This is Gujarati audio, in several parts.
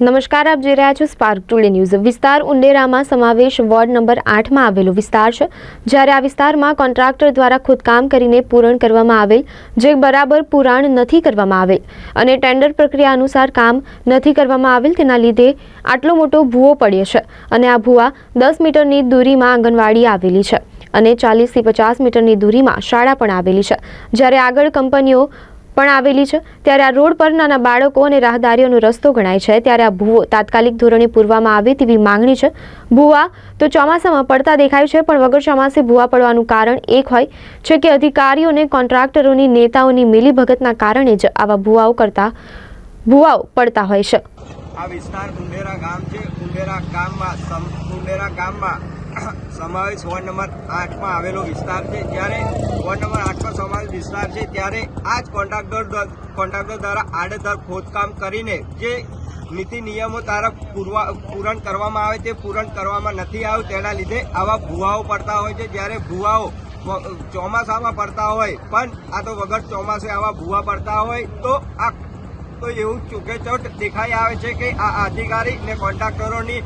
નમસ્કાર, આપ જોઈ રહ્યા છો સ્પાર્ક ટુડે ન્યૂઝ વિસ્તાર ઉંડેરામાં સમાવેશ વોર્ડ નંબર આઠમાં આવેલો વિસ્તાર છે, જ્યારે આ વિસ્તારમાં કોન્ટ્રાક્ટર દ્વારા ખોદકામ કરીને પૂરણ કરવામાં આવેલ, જે બરાબર પુરાણ નથી કરવામાં આવેલ અને ટેન્ડર પ્રક્રિયા અનુસાર કામ નથી કરવામાં આવેલ, તેના લીધે આટલો મોટો ભૂવો પડ્યો છે અને આ ભૂવા દસ મીટરની દૂરીમાં આંગણવાડી આવેલી છે અને ચાલીસથી પચાસ મીટરની દૂરીમાં શાળા પણ આવેલી છે. જ્યારે આગળ કંપનીઓ પણ આવેલી છે. ત્યારે આ રોડ પર નાના બાળકો અને રાહદારીઓનો રસ્તો ગણાય છે. ત્યારે આ ભૂવો તાત્કાલિક ધોરણે પૂરવામાં આવે તેવી માંગણી છે. ભૂવા તો ચોમાસામાં પડતા દેખાય છે, પણ વગર ચોમાસે ભૂવા પડવાનું કારણ એક હોય છે કે અધિકારીઓ અને કોન્ટ્રાક્ટરોની નેતાઓની મિલીભગતના કારણે જ આવા ભૂવાઓ કરતા, ભૂવાઓ પડતા હોય છે. આ વિસ્તાર ઉંડેરા ગામ છે. ઉંડેરા ગામમાં ઉંડેરા ગામમાં સમાવેશ વોર્ડ નંબર આઠમાં આવેલો વિસ્તાર છે. જ્યારે વોર્ડ નંબર આઠમાં સમાવેશ વિસ્તાર છે, ત્યારે આ જ કોન્ટ્રાક્ટર કોન્ટ્રાક્ટર દ્વારા આડેધડ ખોદકામ કરીને જે નીતિ નિયમો તરફ પૂરવા, પૂરણ કરવામાં આવે તે પૂરણ કરવામાં નથી આવ્યું. તેના લીધે આવા ભૂવાઓ પડતા હોય છે. જ્યારે ભૂવાઓ ચોમાસામાં પડતા હોય, પણ આ તો વગર ચોમાસે આવા ભૂવા પડતા હોય, તો આ, તો એવું ચોકેચોટ દેખાઈ આવે છે કે આ અધિકારી ને કોન્ટ્રાક્ટરોની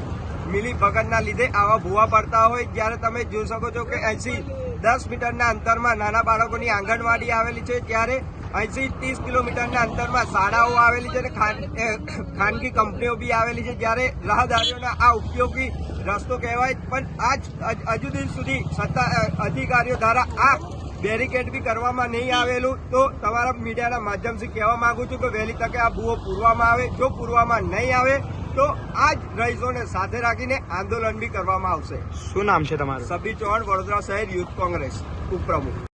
મિલી ભગતના લીધે આવા ભૂવા પડતા હોય જ્યારે તમે જોઈ શકો છો કે એસી દસ મીટરના અંતરમાં નાના બાળકોની આંગણવાડી આવેલી છે ત્યારે અહીંથી ત્રીસ કિલોમીટરના અંતરમાં શાળાઓ આવેલી છે અને ખાનગી કંપનીઓ બી આવેલી છે જ્યારે રાહદારીઓના આ ઉપયોગી રસ્તો કહેવાય. પણ આજ હજુ દિન સુધી સત્તા અધિકારીઓ દ્વારા આ બેરિકેડ બી કરવામાં નહીં આવેલું. તો તમારા મીડિયાના માધ્યમથી કહેવા માંગુ છું કે વહેલી તકે આ ભૂવો પૂરવામાં આવે. જો પૂરવામાં નહીં આવે તો આ જ રહીશોને સાથે રાખીને આંદોલન બી કરવામાં આવશે. શું નામ છે તમારું? સભી ચૌહાણ વડોદરા શહેર યુથ કોંગ્રેસ ઉપપ્રમુખ.